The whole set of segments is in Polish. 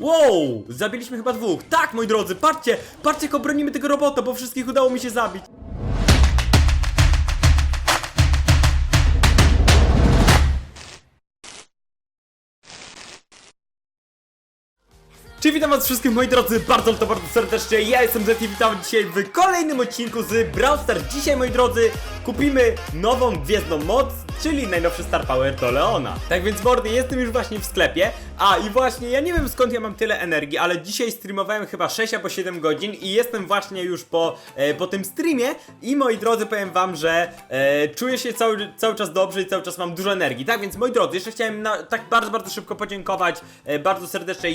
Wow! Zabiliśmy chyba dwóch. Tak, moi drodzy, patrzcie! Patrzcie, jak obronimy tego robota, bo wszystkich udało mi się zabić. Cześć, witam was wszystkich moi drodzy, bardzo to bardzo serdecznie, ja jestem Zeti, witam dzisiaj w kolejnym odcinku z Brawl Stars. Dzisiaj moi drodzy, kupimy nową gwiezdną moc, czyli najnowszy Star Power do Leona. Tak więc mordy, jestem już właśnie w sklepie, a i właśnie, ja nie wiem skąd ja mam tyle energii, ale dzisiaj streamowałem chyba 6 albo 7 godzin i jestem właśnie już po, e, po tym streamie i moi drodzy, powiem wam, że e, czuję się cały, cały czas dobrze i cały czas mam dużo energii. Tak więc moi drodzy, jeszcze chciałem na, tak bardzo, bardzo szybko podziękować e, bardzo serdecznie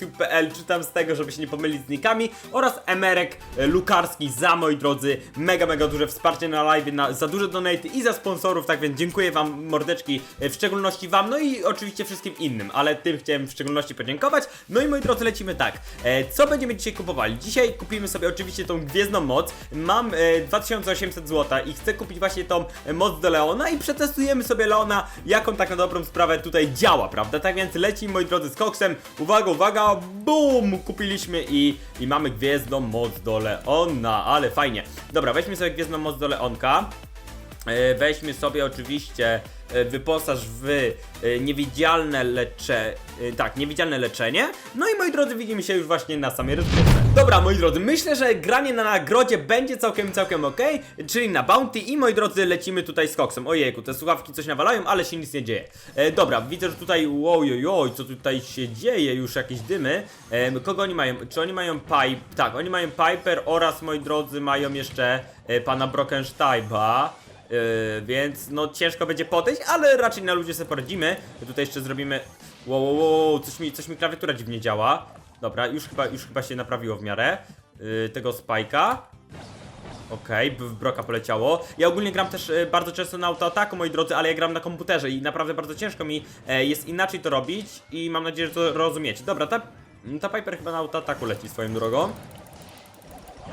youngproyoutube.pl, czytam z tego, żeby się nie pomylić z nikami oraz Emerek e, Lukarski za, moi drodzy, mega, mega duże wsparcie na live, na, za duże donate i za sponsorów, tak więc dziękuję wam mordeczki, e, w szczególności wam, no i oczywiście wszystkim innym, ale tym chciałem w szczególności podziękować. No i moi drodzy, lecimy tak. E, co będziemy dzisiaj kupowali? Dzisiaj kupimy sobie oczywiście tą gwiezdną moc. Mam e, 2800 zł i chcę kupić właśnie tą e, moc do Leona i przetestujemy sobie Leona, jak on tak na dobrą sprawę tutaj działa, prawda? Tak więc lecimy moi drodzy z koksem. Uwaga, uwaga, BUM! Kupiliśmy i, i mamy gwiezdną moc do Leona, ale fajnie. Dobra, weźmy sobie gwiezdną moc do Leonka. E, Weźmy sobie oczywiście wyposaż w e, niewidzialne lecze... e, Tak, niewidzialne leczenie. No i moi drodzy, widzimy się już właśnie na samej rozgrywce. Dobra, moi drodzy, myślę, że granie na nagrodzie będzie całkiem, całkiem ok, czyli na bounty i moi drodzy, lecimy tutaj z koksem. Ojejku, te słuchawki coś nawalają, ale się nic nie dzieje. E, dobra, widzę, że tutaj, oj, co tutaj się dzieje, już jakieś dymy. E, kogo oni mają? Czy oni mają Pipe? Tak, oni mają Piper oraz, moi drodzy, mają jeszcze e, pana Brockensteiba. Yy, więc no ciężko będzie podejść, ale raczej na ludzie sobie poradzimy. Tutaj jeszcze zrobimy. Wow, wow, wow, coś mi, coś mi klawiatura dziwnie działa. Dobra, już chyba, już chyba się naprawiło w miarę. Yy, tego spajka. Okej, okay, w broka poleciało. Ja ogólnie gram też e, bardzo często na autoataku, moi drodzy, ale ja gram na komputerze i naprawdę bardzo ciężko mi e, jest inaczej to robić i mam nadzieję, że to rozumiecie. Dobra, ta, ta Piper chyba na autoataku leci swoją drogą.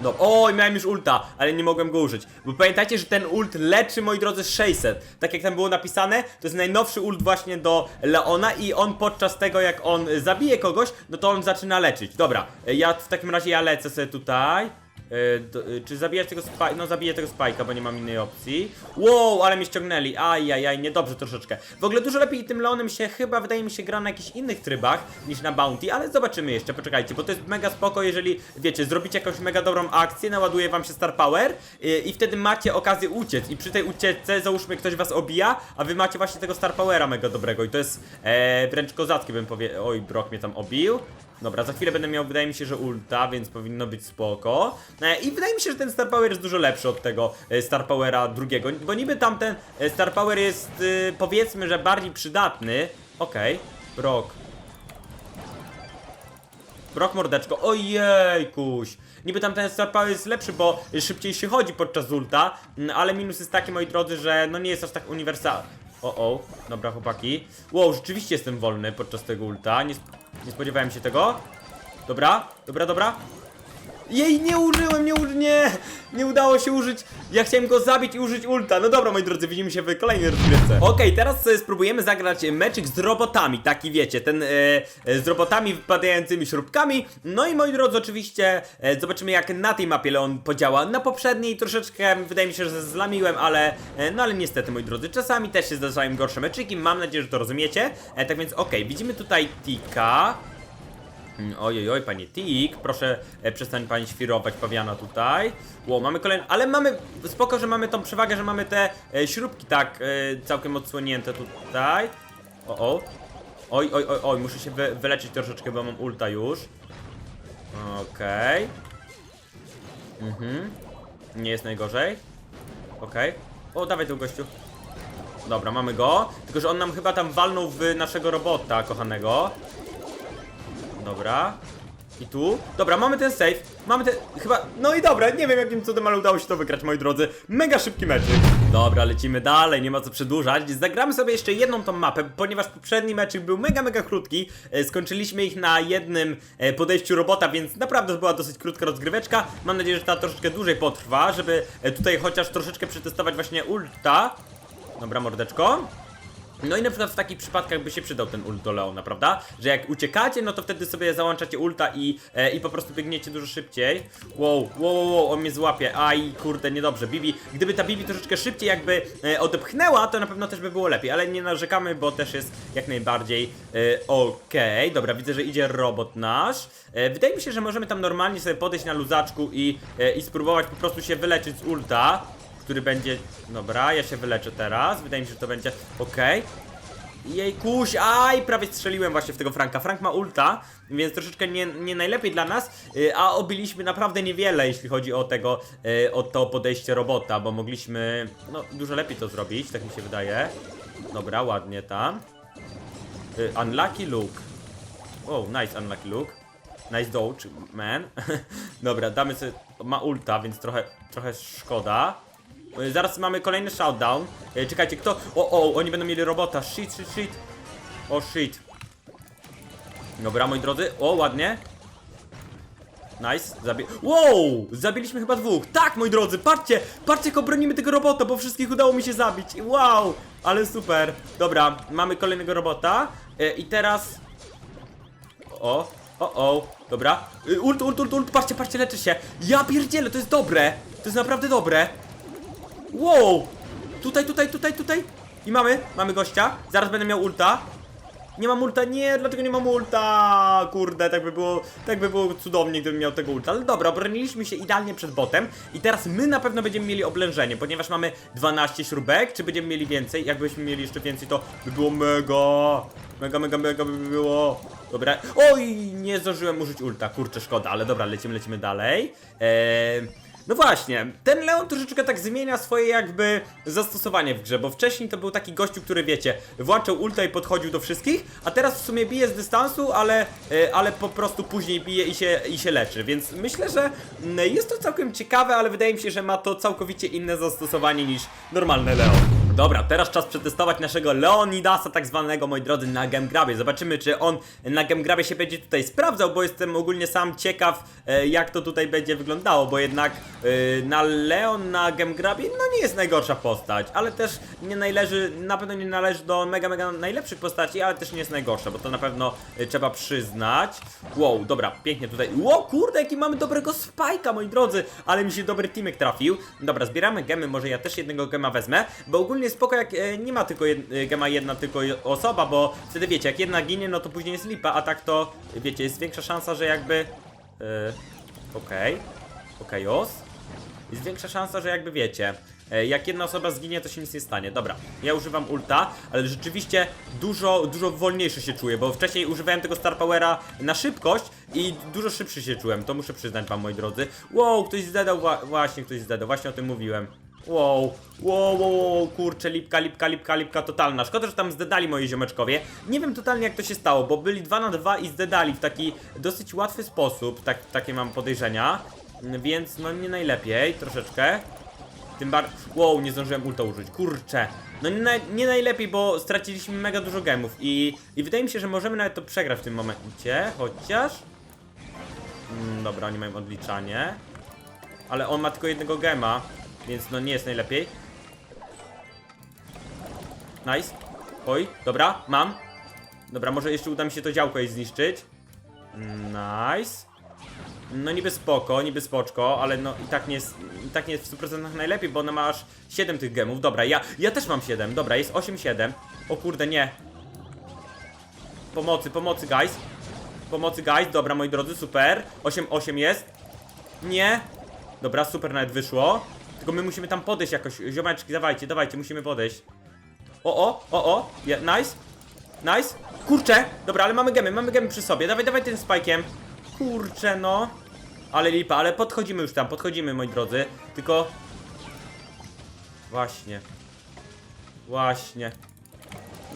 No, oj, miałem już ulta, ale nie mogłem go użyć. Bo pamiętajcie, że ten ult leczy, moi drodzy, 600. Tak jak tam było napisane, to jest najnowszy ult właśnie do Leona i on podczas tego, jak on zabije kogoś, no to on zaczyna leczyć. Dobra, y, ja w takim razie ja lecę sobie tutaj. Y, do, y, czy zabijać tego spajka? No zabiję tego spajka, bo nie mam innej opcji. Wow, ale mnie ściągnęli. Ajajaj, niedobrze troszeczkę. W ogóle dużo lepiej tym Leonem się chyba, wydaje mi się, gra na jakichś innych trybach niż na Bounty, ale zobaczymy jeszcze, poczekajcie, bo to jest mega spoko, jeżeli, wiecie, zrobicie jakąś mega dobrą akcję, naładuje wam się Star Power y, i wtedy macie okazję uciec i przy tej ucieczce, załóżmy, ktoś was obija, a wy macie właśnie tego Star Powera mega dobrego i to jest e, wręcz kozackie, bym powiedział. Oj, Brock mnie tam obił. Dobra, za chwilę będę miał, wydaje mi się, że ulta, więc powinno być spoko. E, I wydaje mi się, że ten Star Power jest dużo lepszy od tego e, Star Powera drugiego, bo niby tamten e, Star Power jest, powiedzmy, że bardziej przydatny. Okej, Brock. Brock mordeczko, ojejkuś. Niby tamten Star Power jest lepszy, bo szybciej się chodzi podczas ulta, mm, ale minus jest taki, moi drodzy, że no nie jest aż tak uniwersalny. O, o, dobra chłopaki. Wow, rzeczywiście jestem wolny podczas tego ulta, nie, nie spodziewałem się tego. Dobra, dobra, dobra. Jej, nie użyłem, nie użyłem, nie, nie udało się użyć. Ja chciałem go zabić i użyć ulta. No dobra, moi drodzy, widzimy się w kolejnej rozgrywce. Okej, teraz sobie spróbujemy zagrać meczyk z robotami, taki wiecie, ten e, e, z robotami wypadającymi śrubkami. No i moi drodzy, oczywiście e, zobaczymy jak na tej mapie Leon podziała. Na poprzedniej troszeczkę, wydaje mi się, że zlamiłem, ale e, no ale niestety, moi drodzy, czasami też się zdarzają gorsze meczyki. Mam nadzieję, że to rozumiecie. E, tak więc okej, widzimy tutaj Tika. Mm, Ojej, oj, panie Tik, proszę e, przestań pani świrować pawiana tutaj. Ło, mamy kolejny, ale mamy, spoko, że mamy tą przewagę, że mamy te e, śrubki tak e, całkiem odsłonięte tutaj. O, o. Oj, oj, oj, oj, muszę się wy, wyleczyć troszeczkę, bo mam ulta już. Okej. Mhm. Nie jest najgorzej. Okej. O, dawaj tu gościu. Dobra, mamy go. Tylko, że on nam chyba tam walnął w naszego robota kochanego. Dobra. I tu? Dobra, mamy ten save. Mamy ten. Chyba. No i dobra, nie wiem jakim cudem, ale udało się to wygrać, moi drodzy. Mega szybki meczek. Dobra, lecimy dalej, nie ma co przedłużać. Zagramy sobie jeszcze jedną tą mapę, ponieważ poprzedni meczek był mega, mega krótki. E, Skończyliśmy ich na jednym e, podejściu robota, więc naprawdę to była dosyć krótka rozgryweczka. Mam nadzieję, że ta troszeczkę dłużej potrwa, żeby e, tutaj chociaż troszeczkę przetestować właśnie ulta. Dobra, mordeczko. No i na przykład w takich przypadkach by się przydał ten ult do Leona, prawda? Że jak uciekacie, no to wtedy sobie załączacie ulta i, e, i po prostu biegniecie dużo szybciej. Wow, wow, wow, on mnie złapie. Aj, kurde, niedobrze. Bibi, gdyby ta Bibi troszeczkę szybciej jakby e, odepchnęła, to na pewno też by było lepiej, ale nie narzekamy, bo też jest jak najbardziej e, okej. Dobra, widzę, że idzie robot nasz. E, wydaje mi się, że możemy tam normalnie sobie podejść na luzaczku i, e, i spróbować po prostu się wyleczyć z ulta który będzie... Dobra, ja się wyleczę teraz. Wydaje mi się, że to będzie... Okej. Jejkuś, aj, prawie strzeliłem właśnie w tego Franka. Frank ma ulta, więc troszeczkę nie, nie najlepiej dla nas, y, a obiliśmy naprawdę niewiele, jeśli chodzi o tego, y, o to podejście robota, bo mogliśmy, no, dużo lepiej to zrobić, tak mi się wydaje. Dobra, ładnie tam. Y, Unlucky Luke. Oh, nice Unlucky Luke. Nice dodge, man. Dobra, damy sobie, ma ulta, więc trochę, trochę szkoda. Y, Zaraz mamy kolejny shutdown. Y, Czekajcie, kto? O, o, oni będą mieli robota. Shit, shit, shit. O, shit. Dobra, moi drodzy. O, ładnie. Nice. Zabi wow! Zabiliśmy chyba dwóch. Tak, moi drodzy, patrzcie! Patrzcie, jak obronimy tego robota, bo wszystkich udało mi się zabić. Wow! Ale super. Dobra, mamy kolejnego robota. Y, I teraz... O, o, o, dobra. Ult, ult, ult, ult, patrzcie, patrzcie, leczy się. Ja pierdzielę, to jest dobre. To jest naprawdę dobre. Wow! Tutaj, tutaj, tutaj, tutaj. I mamy, mamy gościa. Zaraz będę miał ulta. Nie mam ulta, nie, dlaczego nie mam ulta? Kurde, tak by było, tak by było cudownie, gdybym miał tego ulta. Ale dobra, obroniliśmy się idealnie przed botem i teraz my na pewno będziemy mieli oblężenie, ponieważ mamy 12 śrubek, czy będziemy mieli więcej? Jakbyśmy mieli jeszcze więcej, to by było mega, mega, mega, mega by było. Dobra, oj, nie zdążyłem użyć ulta, kurczę, szkoda, ale dobra, lecimy, lecimy dalej. Eee... No właśnie, ten Leon troszeczkę tak zmienia swoje jakby zastosowanie w grze, bo wcześniej to był taki gościu, który wiecie, włączał ulta i podchodził do wszystkich, a teraz w sumie bije z dystansu, ale, e, ale po prostu później bije i się, i się leczy, więc myślę, że mm, jest to całkiem ciekawe, ale wydaje mi się, że ma to całkowicie inne zastosowanie niż normalny Leon. Dobra, teraz czas przetestować naszego Leonidasa, tak zwanego, moi drodzy, na Gemgrabie. Zobaczymy, czy on na Gemgrabie się będzie tutaj sprawdzał, bo jestem ogólnie sam ciekaw, e, jak to tutaj będzie wyglądało, bo jednak e, na Leon na Gemgrabie, no nie jest najgorsza postać, ale też nie należy, na pewno nie należy do mega, mega najlepszych postaci, ale też nie jest najgorsza, bo to na pewno e, trzeba przyznać. Wow, dobra, pięknie tutaj. Ło, kurde, jaki mamy dobrego spajka, moi drodzy, ale mi się dobry teamek trafił. Dobra, zbieramy gemy, może ja też jednego gema wezmę, bo ogólnie spoko jak e, nie ma tylko jed, e, jedna tylko osoba, bo wtedy wiecie, jak jedna ginie, no to później jest lipa, a tak to, wiecie, jest większa szansa, że jakby... E, Okej, okej, os. Jest większa szansa, że jakby wiecie, e, jak jedna osoba zginie, to się nic nie stanie. Dobra, ja używam ulta, ale rzeczywiście dużo, dużo wolniejszy się czuję, bo wcześniej używałem tego Star Powera na szybkość i dużo szybszy się czułem, to muszę przyznać wam, moi drodzy. Wow, ktoś zdedał, właśnie ktoś zdedał, właśnie o tym mówiłem. Wow, wow, wow, wow, kurczę, lipka, lipka, lipka, lipka totalna. Szkoda, że tam zdedali moi ziomeczkowie. Nie wiem totalnie jak to się stało, bo byli 2 na 2 i zdedali w taki dosyć łatwy sposób, tak, takie mam podejrzenia. Więc no nie najlepiej, troszeczkę. Tym bardziej. Wow, nie zdążyłem ulta użyć. Kurczę. No nie, nie najlepiej, bo straciliśmy mega dużo gemów i, i wydaje mi się, że możemy nawet to przegrać w tym momencie, chociaż. Mm, dobra, oni mają odliczanie. Ale on ma tylko jednego gema, więc no nie jest najlepiej. Nice. Oj, dobra, mam. Dobra, może jeszcze uda mi się to działko jej zniszczyć. Nice. No niby spoko, niby spoczko, ale no i tak nie jest, i tak nie jest w 100% najlepiej, bo ona ma aż 7 tych gemów. Dobra, ja, ja też mam 7, dobra, jest 8-7. O kurde, nie. Pomocy, pomocy, guys. Pomocy, guys, dobra, moi drodzy, super. 8-8 jest. Nie. Dobra, super nawet wyszło. Tylko my musimy tam podejść jakoś. Ziomeczki, dawajcie, dawajcie, musimy podejść. O, o, o, o, je, nice. Nice. Kurczę, dobra, ale mamy gemy, mamy gemy przy sobie. Dawaj, dawaj tym spajkiem. Kurczę, no. Ale lipa, ale podchodzimy już tam, podchodzimy, moi drodzy. Tylko... Właśnie. Właśnie.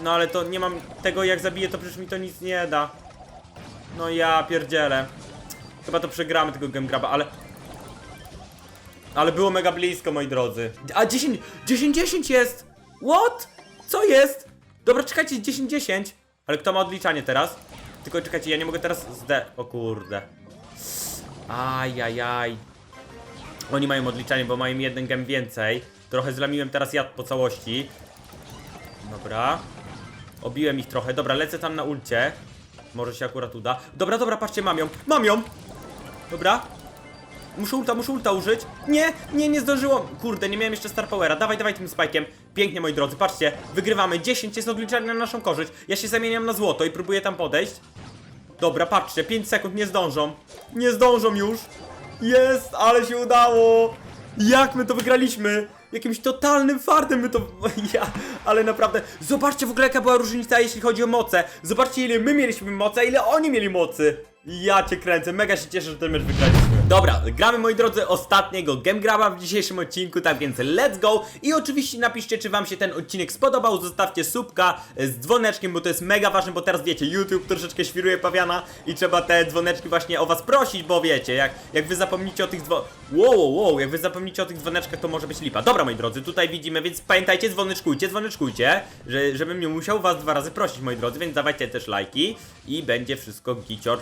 No ale to nie mam tego, jak zabiję, to przecież mi to nic nie da. No ja pierdzielę. Chyba to przegramy tego Game ale... Ale było mega blisko, moi drodzy. A 10, 10, 10 jest! What? Co jest? Dobra, czekajcie, 10, 10. Ale kto ma odliczanie teraz? Tylko czekajcie, ja nie mogę teraz zde... O kurde. Ajajaj. Oni mają odliczanie, bo mają jeden gem więcej. Trochę zlamiłem teraz jad po całości. Dobra. Obiłem ich trochę. Dobra, lecę tam na ulcie. Może się akurat uda. Dobra, dobra, patrzcie, mam ją. Mam ją! Dobra. Muszę ulta, muszę ulta użyć. Nie, nie, nie zdążyłam. Kurde, nie miałem jeszcze Star Powera. Dawaj, dawaj tym spajkiem. Pięknie, moi drodzy, patrzcie. Wygrywamy. 10 jest odliczane na naszą korzyść. Ja się zamieniam na złoto i próbuję tam podejść. Dobra, patrzcie, 5 sekund nie zdążą. Nie zdążą już. Jest, ale się udało. Jak my to wygraliśmy? Jakimś totalnym fartem my to... Ja, ale naprawdę... Zobaczcie w ogóle jaka była różnica jeśli chodzi o moce. Zobaczcie ile my mieliśmy mocy, a ile oni mieli mocy. Ja cię kręcę, mega się cieszę, że ten mecz wygraliśmy. Dobra, gramy moi drodzy ostatniego Game Graba w dzisiejszym odcinku, tak więc let's go. I oczywiście napiszcie, czy wam się ten odcinek spodobał, zostawcie subka z dzwoneczkiem, bo to jest mega ważne, bo teraz wiecie, YouTube troszeczkę świruje pawiana i trzeba te dzwoneczki właśnie o was prosić, bo wiecie, jak, jak wy zapomnicie o tych dzwon... Wow, wow, jak wy zapomnicie o tych dzwoneczkach, to może być lipa. Dobra, moi drodzy, tutaj widzimy, więc pamiętajcie, dzwoneczkujcie, dzwoneczkujcie, że, żebym nie musiał was dwa razy prosić, moi drodzy, więc dawajcie też lajki i będzie wszystko gicior.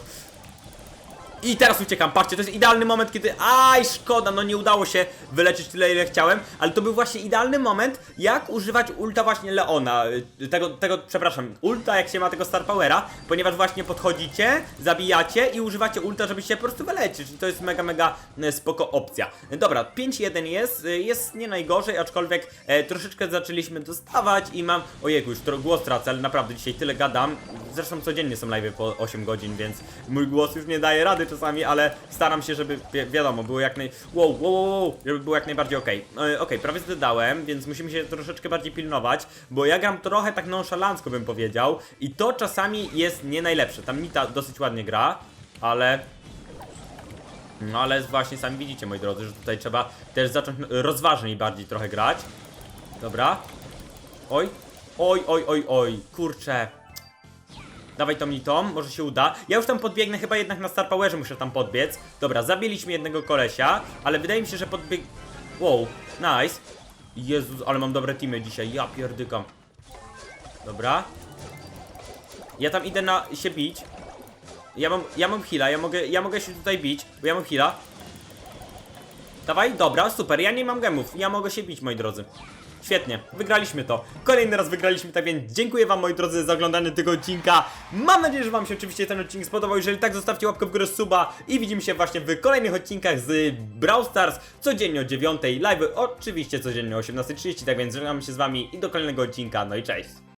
I teraz uciekam, patrzcie, to jest idealny moment, kiedy... Aj, szkoda, no nie udało się wyleczyć tyle, ile chciałem, ale to był właśnie idealny moment, jak używać ulta właśnie Leona, y, tego, tego, przepraszam, ulta jak się ma tego Star Powera, ponieważ właśnie podchodzicie, zabijacie i używacie ulta, żeby się po prostu czyli to jest mega, mega y, spoko opcja. Dobra, 5-1 jest, y, jest nie najgorzej, aczkolwiek e, troszeczkę zaczęliśmy dostawać i mam... Ojejku, już głos tracę, ale naprawdę dzisiaj tyle gadam, zresztą codziennie są live po 8 godzin, więc mój głos już nie daje rady czasami, ale staram się, żeby wi wiadomo, było jak naj... Wow, wow, wow, żeby było jak najbardziej okej. Okay. Okej, prawie zdałem, więc musimy się troszeczkę bardziej pilnować, bo ja gram trochę tak nonszalancko bym powiedział i to czasami jest nie najlepsze. Tam Nita dosyć ładnie gra, ale... No ale właśnie sami widzicie, moi drodzy, że tutaj trzeba też zacząć rozważniej bardziej trochę grać. Dobra. Oj, oj, oj, oj, oj, kurczę. Dawaj tą mitą, może się uda. Ja już tam podbiegnę, chyba jednak na Star Powerze muszę tam podbiec. Dobra, zabiliśmy jednego kolesia, ale wydaje mi się, że podbieg... Wow, nice. Jezus, ale mam dobre teamy dzisiaj, ja pierdykam. Dobra. Ja tam idę na się bić. Ja mam, ja mam heala, ja mogę, ja mogę się tutaj bić, bo ja mam heala. Dawaj, dobra, super, ja nie mam gemów, ja mogę się bić, moi drodzy. Świetnie, wygraliśmy to. Kolejny raz wygraliśmy, tak więc dziękuję wam moi drodzy za oglądanie tego odcinka. Mam nadzieję, że wam się oczywiście ten odcinek spodobał. Jeżeli tak, zostawcie łapkę w górę suba i widzimy się właśnie w kolejnych odcinkach z Brawl Stars codziennie o 9 live, oczywiście codziennie o 18.30, tak więc żegnam się z wami i do kolejnego odcinka. No i cześć.